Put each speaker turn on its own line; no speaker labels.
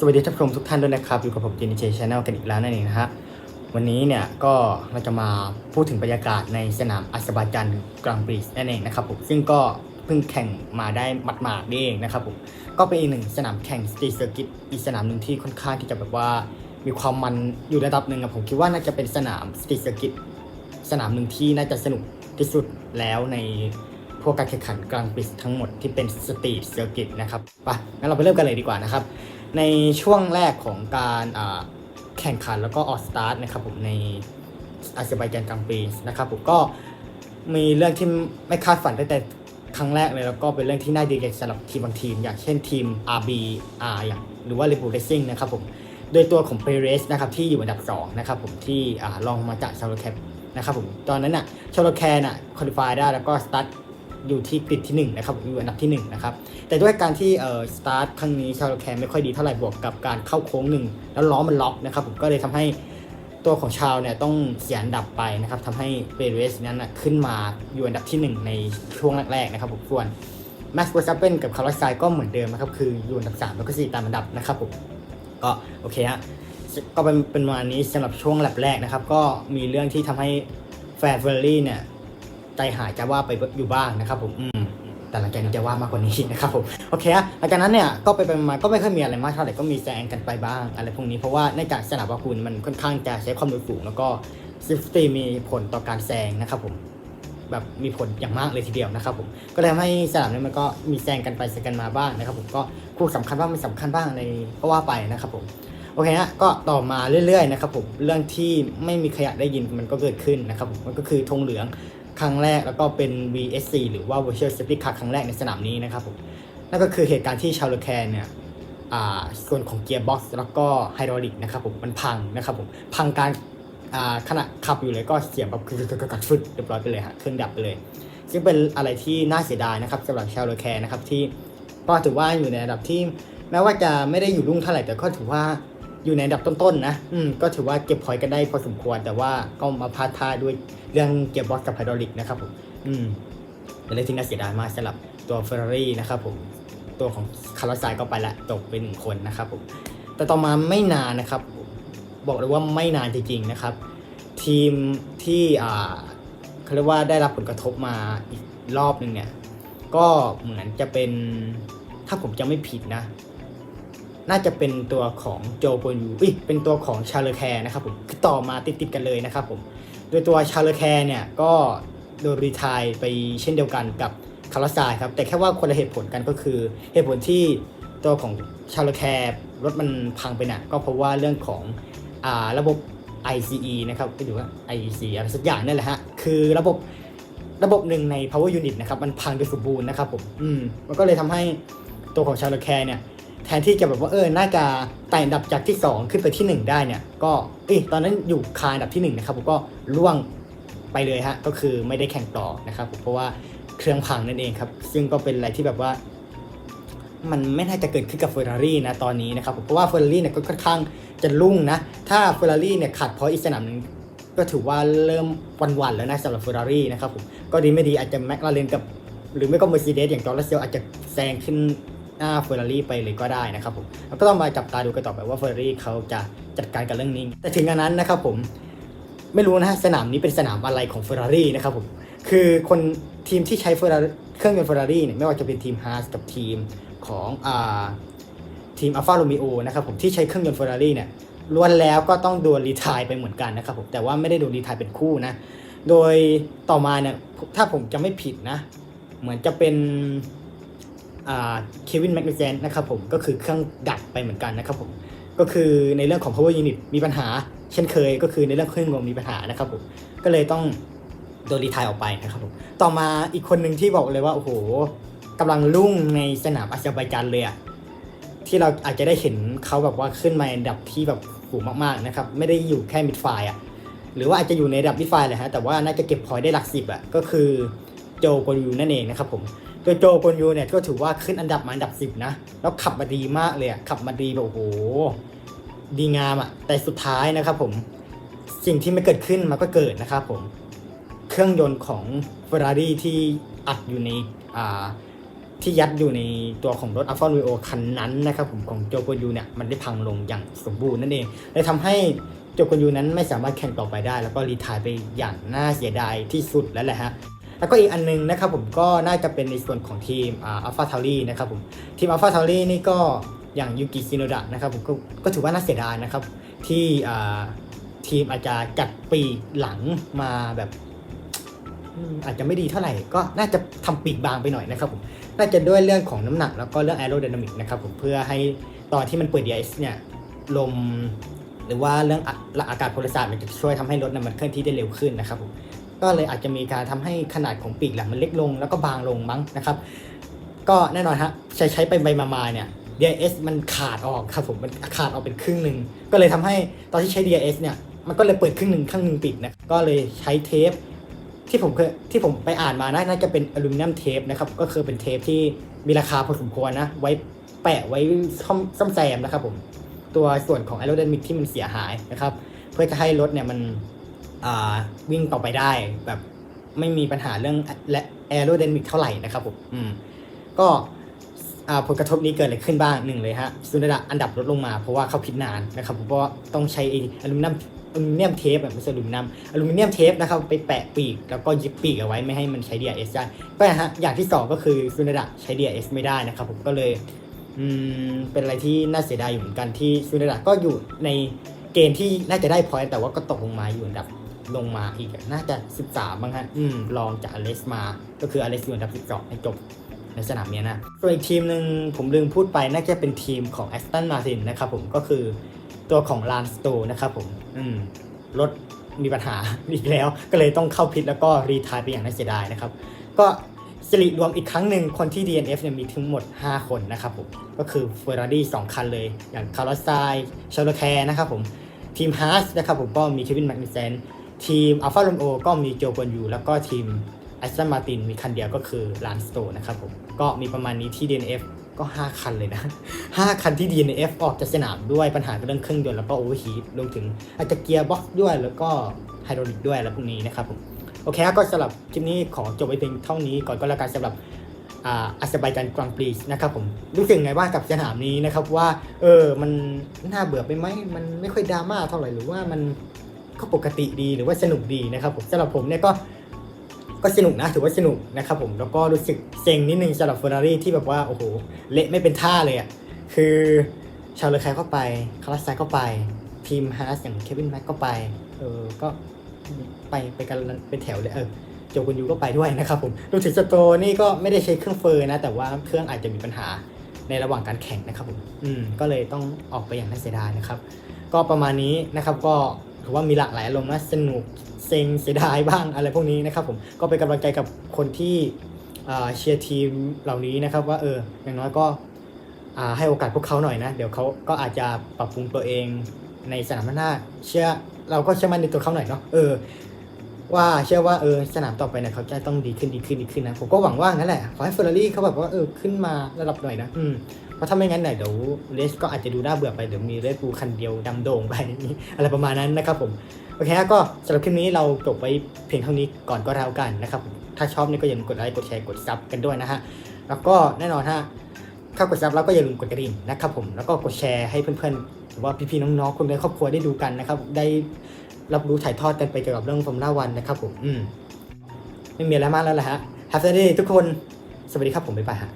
สวัสดีท่านผู้ชมทุกท่านด้วยนะครับอยู่กับผมจีนเจชแนลกันอีกแล้วนั่นเองนะฮะวันนี้เนี่ยก็เราจะมาพูดถึงบรรยากาศในสนามอัสบาจันกรังปรีนั่นเองนะครับผมซึ่งก็เพิ่งแข่งมาได้หมาดๆนี่เองนะครับผมก็เป็นอีกหนึ่งสนามแข่งสตรีทเซอร์กิตอีกสนามหนึ่งที่ค่อนข้างที่จะแบบว่ามีความมันอยู่ระดับหนึ่งอะผมคิดว่าน่าจะเป็นสนามสตรีทเซอร์กิตสนามหนึ่งที่น่าจะสนุกที่สุดแล้วในพวกการแข่งขันกลางปีทั้งหมดที่เป็นสตรีทเซอร์กิตนะครับไปงั้นเราไปเริ่มกันเลยดีกว่านะครับ ในช่วงแรกของการแข่งขันแล้วก็ออสตาร์ทนะครับผมในอาเซอร์ไบจานกลางปีนะครับผมก็มีเรื่องที่ไม่คาดฝันตั้งแต่ครั้งแรกเลยแล้วก็เป็นเรื่องที่น่าดีใจสำหรับทีมบางทีม อย่างเช่นทีม RB R อย่างหรือว่า r e b u l Racing นะครับผมโดยตัวของเปเรสนะครับที่อยู่อันดับ 2 นะครับผมที่อ่ารองมาจากชาร์ลแคปนะครับผมตอนนั้นน่ะชาร์ลแคน่ะคอลิฟายได้แล้วก็สตาร์ท อยู่ที่กริดที่1นะครับอยู่อันดับที่1นะครับแต่ด้วยการที่เอ่อสตาร์ทครั้งนี้ชาร์ลแคนไม่ค่อยดีเท่าไหร่บวกกับการเข้าโค้งหนึ่งแล้วล้อมันล็อกนะครับผมก็เลยทำให้ตัวของชาวเนี่ยต้องเสียอันดับไปนะครับทำให้เปเรสนั้นนะขึ้นมาอยู่อันดับที่ 1 ในช่วงแรกๆนะครับผมส่วนแม็กซ์เวอร์ซัปเปนกับคาร์ลไซก็เหมือนเดิมนะครับคืออยู่อันดับ3แล้วก็4ตามอันดับนะครับผมก็โอเคฮะก็เป็นเป็นประมาณนี้สำหรับช่วงแลบแรกนะครับ ก็มีเรื่องที่ทำให้แฟนเฟอร์รี่เนี่ย ใจหายจะว่าไปอยู่บ้างนะครับผมอืมแต่หลังจากนี้จะว่ามากกว่านี้นะครับผมโอเคอะหลังจากนั้นเนี่ยก็ไปไปมาก็ไม่ค่อยมีอะไรมากเท่าไหร่ก็มีแซงกันไปบ้างอะไรพวกนี้เพราะว่าในจากสนามบาคูนมันค่อนข้างจะใช้ความเร็วสูงแล้วก็ซิฟตี้มีผลต่อการแซงนะครับผมแบบมีผลอย่างมากเลยทีเดียวนะครับผมก็เลยทำให้สนามนี้มันก็มีแซงกันไปแซงกันมาบ้างนะครับผมก็คู่สำคัญบ้างไม่สำคัญบ้างในก็ว่าไปนะครับผมโอเคฮะก็ต่อมาเรื่อยๆนะครับผมเรื่องที่ไม่มีขยะได้ยินมันก็เกิดขึ้นนะครับผมมันก็คือธงเหลือง ครั้งแรกแล้วก็เป็น VSC หรือว่า Virtual Safety Car ครั้งแรกในสนามนี้นะครับผมนั่นก็คือเหตุการณ์ที่ชาวเลแคนเนี่ยอ่าส่วนของเกียร์บ็อกซ์แล้วก็ไฮดรอลิกนะครับผมมันพังนะครับผมพังการอ่าขณะขับอยู่เลยก็เสียงแบบกึกกัดฟึดเรียบร้อยไปเลยฮะเครื่องดับไปเลย ซึ่งเป็นอะไรที่น่าเสียดายนะครับสำหรับชาวเลแคนนะครับที่ก็ถือว่าอยู่ในระดับที่แม้ว่าจะไม่ได้อยู่รุ่งเท่าไหร่แต่ก็ถือว่า อยู่ในอันดับต้นๆนะอืมก็ถือว่าเก็บพอยกันได้พอสมควร แต่ว่าก็มาพลาดท่าด้วยเรื่องเกียร์บ็อกซ์กับไฮดรอลิกนะครับผมอืมเป็นเรื่องที่น่าเสียดายมากสำหรับตัวเฟอร์รารี่นะครับผมตัวของคาร์ลไซก็ไปละตกไปหนึ่งคนนะครับผมแต่ต่อมาไม่นานนะครับ บอกเลยว่าไม่นานจริงๆนะครับ ทีมที่อ่าเขาเรียกว่าได้รับผลกระทบมาอีกรอบหนึ่งเนี่ยก็เหมือนจะเป็นถ้าผมจะไม่ผิดนะ น่าจะเป็นตัวของโจโปยูอิเป็นตัวของชาเลแคร์นะครับผมคือต่อมาติดๆกันเลยนะครับผม โดยตัวชาเลแคร์เนี่ยก็โดนรีทายไปเช่นเดียวกันกับคาร์ลไซครับ แต่แค่ว่าคนละเหตุผลกันก็คือเหตุผลที่ตัวของชาเลแคร์รถมันพังไปน่ะก็เพราะว่าเรื่องของอ่าระบบ ICE นะครับก็อยู่ว่า IEC อะไรสักอย่างนั่นแหละฮะ คือระบบระบบหนึ่งใน power unit นะครับ มันพังโดยสมบูรณ์นะครับผม อืม มันก็เลยทำให้ตัวของชาเลแคร์เนี่ย แทนที่จะแบบว่าเออ น่าจะไต่อันดับจากที่ 2 ขึ้นไปที่ 1 ได้เนี่ย ก็เอ้ตอนนั้นอยู่คาอันดับที่ 1 นะครับผมก็ล่วงไปเลยฮะ ก็คือไม่ได้แข่งต่อนะครับผมเพราะว่าเครื่องพังนั่นเองครับ ซึ่งก็เป็นอะไรที่แบบว่า มันไม่น่าจะเกิดขึ้นกับเฟอร์รารี่นะตอนนี้นะครับผมเพราะว่าเฟอร์รารี่เนี่ยก็ค่อนข้างจะรุ่งนะ ถ้าเฟอร์รารี่เนี่ยขาดเพราะอีกสนามนึงก็ถือว่าเริ่มวันๆแล้วนะสำหรับเฟอร์รารี่นะครับผมก็ดีไม่ดีอาจจะแมคลาเรนกับ หรือไม่ก็เมอร์เซเดสอย่างจอร์จเซลอาจจะแซงขึ้น หน้าเฟอร์รารี่ไปเลยก็ได้นะครับผมแล้วก็ต้องมาจับตาดูกันต่อไปว่าเฟอร์รารี่เขาจะจัดการกับเรื่องนี้ แต่ถึงงานนั้นนะครับผมไม่รู้นะสนามนี้เป็นสนามอะไรของเฟอร์รารี่นะครับผมคือคนทีมที่ใช้เฟอร์เครื่องยนต์เฟอร์รารี่เนี่ยไม่ว่าจะเป็นทีมฮาร์สกับทีมของอ่าทีมอัลฟาโรมิโอนะครับผมที่ใช้เครื่องยนต์เฟอร์รารี่เนี่ยล้วนแล้วก็ต้องโดนรีไทายไปเหมือนกันนะครับผมแต่ว่าไม่ได้โดนรีไทายเป็นคู่นะ โดยต่อมาเนี่ยถ้าผมจะไม่ผิดนะ เหมือนจะเป็น เควินแมกนิเซนนะครับผมก็คือเครื่องดับไปเหมือนกันนะครับผมก็คือในเรื่องของ power unit มีปัญหา เช่นเคย ก็คือในเรื่องเครื่องยนต์มีปัญหานะครับผมก็เลยต้องโดนรีทายออกไปนะครับผมต่อมาอีกคนหนึ่งที่บอกเลยว่าโอ้โหกำลังรุ่งในสนามอาเซอร์ไบจานเลยอะที่เราอาจจะได้เห็นเขาแบบว่าขึ้นมาอันดับที่แบบสูงมากๆนะครับไม่ได้อยู่แค่มิดไฟอะหรือว่าอาจจะอยู่ในระดับมิดไฟเลยฮะแต่ว่าน่าจะเก็บพอยต์ได้หลักสิบอะก็คือโจโกนยูนั่นเองนะครับผม โดยโจโกนยูเนี่ยก็ถือว่าขึ้นอันดับมาอันดับสิบนะ แล้วขับมาดีมากเลยอะขับมาดีแบบโอ้โห ดีงามอะแต่สุดท้ายนะครับผม สิ่งที่ไม่เกิดขึ้นมันก็เกิดนะครับผม เครื่องยนต์ของ Ferrari ที่อัดอยู่ในอ่าที่ยัดอยู่ในตัวของรถอัลฟา r ร o โอคันนั้นนะครับผมของโจโกยูเนี่ยมันได้พังลงอย่างสมบูรณ์นั่นเองเลยทำให้โจโกยูนั้นไม่สามารถแข่งต่อไปได้ แล้วก็รีทายไปอย่างน่าเสียดายที่สุดแล้วแหละฮะ แล้วก็อีกอันนึงนะครับผมก็น่าจะเป็นในส่วนของทีมอัลฟาทาวรี่นะครับผมทีมอัลฟาทาวรี่นี่ก็อย่างยูกิซิโนดะนะครับผมก็ก็ถือว่าน่าเสียดายนะครับ ที่ทีมอาจจะจัดปีกหลังมาแบบอาจจะไม่ดีเท่าไหร่ก็น่าจะทำปีกบางไปหน่อยนะครับผมน่าจะด้วยเรื่องของน้ำหนักแล้วก็เรื่องแอโร d y นามิกนะครับผมเพื่อให้ตอนที่มันเปิด DIS เนี่ยลมหรือว่าเรื่องอะอากาศพลศาสตร์มันจะช่วยทำให้รถนะมันเคลื่อนที่ได้เร็วขึ้นนะครับผม ก็เลยอาจจะมีการทำให้ขนาดของปีกหลังมันเล็กลง แล้วก็บางลงมั้งนะครับ ก็แน่นอนฮะใช้ใช้ไปไปมาๆเนี่ย DIS มันขาดออกครับผมมันขาดออกเป็นครึ่งหนึ่งก็เลยทำให้ตอนที่ใช้ DIS เนี่ยมันก็เลยเปิดครึ่งหนึ่งข้างหนึ่งปิดนะก็เลยใช้เทปที่ผมเคยที่ผมไปอ่านมานะน่าจะเป็นอลูมิเนียมเทปนะครับก็คือเป็นเทปที่มีราคาพอสมควรนะ ไว้แปะไว้ซ่อมซ่อมแซมนะครับผมตัวส่วนของแอโร d y นมิกที่มันเสียหายนะครับ เพื่อจะให้รถเนี่ยมัน วิ่งต่อไปได้แบบไม่มีปัญหาเรื่องและแอโร d y นามิกเท่าไหร่นะครับผมอืมก็อ่าผลกระทบนี้เกิดอะไรขึ้นบ้างหนึ่งเลยฮะสุนดะอันดับลดลงมาเพราะว่าเขาผิดนานนะครับผมเพราะว่าต้องใช้ไอ้อลูมิเนียมอลูมิเนียมเทปแบบไม่ใช่อลูมิเนียมอลูมิเนียมเทปนะครับไปแปะปีกแล้วก็ยึดปีกเอาไว้ไม่ให้มันใช้ DRS ได้ก็นะฮะอย่างที่สองก็คือสุนดะใช้ DRS ไม่ได้นะครับผมก็เลยอืมเป็นอะไรที่น่าเสียดายอยู่เหมือนกันที่ซูเนดะก็อยู่ในเกณฑ์ที่น่าจะได้พอยต์แต่ว่าก็ตกลงมาอยู่อันดับ ลงมาอีกอะน่าจะ 13บ้างฮะอืมลองจากอเลสมา ก็คืออเลสอยู่อันดับ12ให้จบในสนามเนี้ยนะส่วนอีกทีมหนึ่งผมลืมพูดไปน่าจะเป็นทีมของแอสตันมาตินนะครับผมก็คือตัวของลานสโตนะครับผมอืมรถมีปัญหาอีกแล้ว ก็เลยต้องเข้าพิษแล้วก็รีทายไปอย่างน่าเสียดายนะครับ ก็สิริรวมอีกครั้งหนึ่งคนที่ DNF เนี่ยมีทั้งหมด 5 คนนะครับผม ก็คือ Ferrari 2 คันเลย อย่างคาร์ลอสไซชาร์ลแคร์นะครับผม ทีมฮาร์สนะครับผมก็มีเควินแมกนิเซน ทีมอัลฟาโรมโอก็มีโจกวนยูแล้วก็ทีมแอสตันมาตินมีคันเดียวก็คือลานสโตนะครับผม ก็มีประมาณนี้ที่ DNF ก็ 5 คันเลยนะ 5 คันที่ DNF ออกจากสนามด้วยปัญหาเรื่องเครื่องยนต์แล้วก็โอเวอร์ฮีทรวมถึงอาจจะเกียร์บ็อกซ์ด้วยแล้วก็ไฮดรอลิกด้วยแล้วพวกนี้นะครับผม โอเคก็สำหรับคลิปนี้ขอจบไว้เพียงเท่านี้ก่อนก็แล้วกันสำหรับอ่าอาเซอร์ไบจานกรางปรีสนะครับผมรู้สึกไงบ้างกับสนามนี้นะครับว่าเออมันน่าเบื่อไปไหมมันไม่ค่อยดราม่าเท่าไหร่หรือว่ามัน ก็ปกติดีหรือว่าสนุกดีนะครับผมสำหรับผมเนี่ยก็ก็สนุกนะถือว่าสนุกนะครับผมแล้วก็รู้สึกเซ็งนิดนึงสำหรับเฟอร์รารี่ที่แบบว่าโอ้โหเละไม่เป็นท่าเลยอะ่ะคือชาวเลอแคร์ก็ไปคาร์ลสไซก็ไปทีมฮาร์สอย่างเควินแม็กก็ไปเออก็ไปไปกันเป็นแถวเลยเออโจกุนยูก็ไปด้วยนะครับผมรวมถึงสโตรนี่ก็ไม่ได้ใช้เครื่องเฟอร์นะ แต่ว่าเครื่องอาจจะมีปัญหาในระหว่างการแข่งนะครับผมอืมก็เลยต้องออกไปอย่างน่าเสียดายนะครับ ก็ประมาณนี้นะครับก็ ถือว่ามีหลากหลายอารมณ์นะสนุกเซ็งเสียดายบ้างอะไรพวกนี้นะครับผมก็เป็นกำลังใจกับคนที่เชียร์ทีมเหล่านี้นะครับว่าเอออย่างน้อยก็ให้โอกาสพวกเขาหน่อยนะ เดี๋ยวเขาก็อาจจะปรับปรุงตัวเองในสนามหน้าเชื่อเราก็เชื่อมั่นในตัวเขาหน่อยเนาะเออว่าเชื่อว่าเออสนามต่อไปเนี่ยเขาจะต้องดีขึ้นดีขึ้นดีขึ้นนะผมก็หวังว่างั้นแหละขอให้เฟอร์รารี่เขาแบบว่าเออขึ้นมาระดับหน่อยนะอืม เพราะถ้าไม่งั้นเนี่ยเดี๋ยวเลสก็อาจจะดูน่าเบื่อไปเดี๋ยวมีเรดบูคันเดียวดำโด่งไปอะไรประมาณนั้นนะครับผมโอเคฮะก็สำหรับคลิปนี้เราจบไว้เพียงเท่านี้ก่อนก็แล้วกันนะครับถ้าชอบนี่ก็อย่าลืมกดไลค์กดแชร์กดซับกันด้วยนะฮะแล้วก็แน่นอนฮะถ้ากดซับแล้วก็อย่าลืมกดกระดิ่งนะครับผมแล้วก็กดแชร์ให้เพื่อนๆหรือว่าพี่ๆน้องๆคนในครอบครัวได้ดูกันนะครับได้รับรู้ถ่ายทอดกันไปเกี่ยวกับเรื่องฟอร์มูล่าวันนะครับผมอืมไม่มีอะไรมากแล้วแหละฮะ Have a day ทุกคนสวัสดีครับผมบ๊ายบายฮะ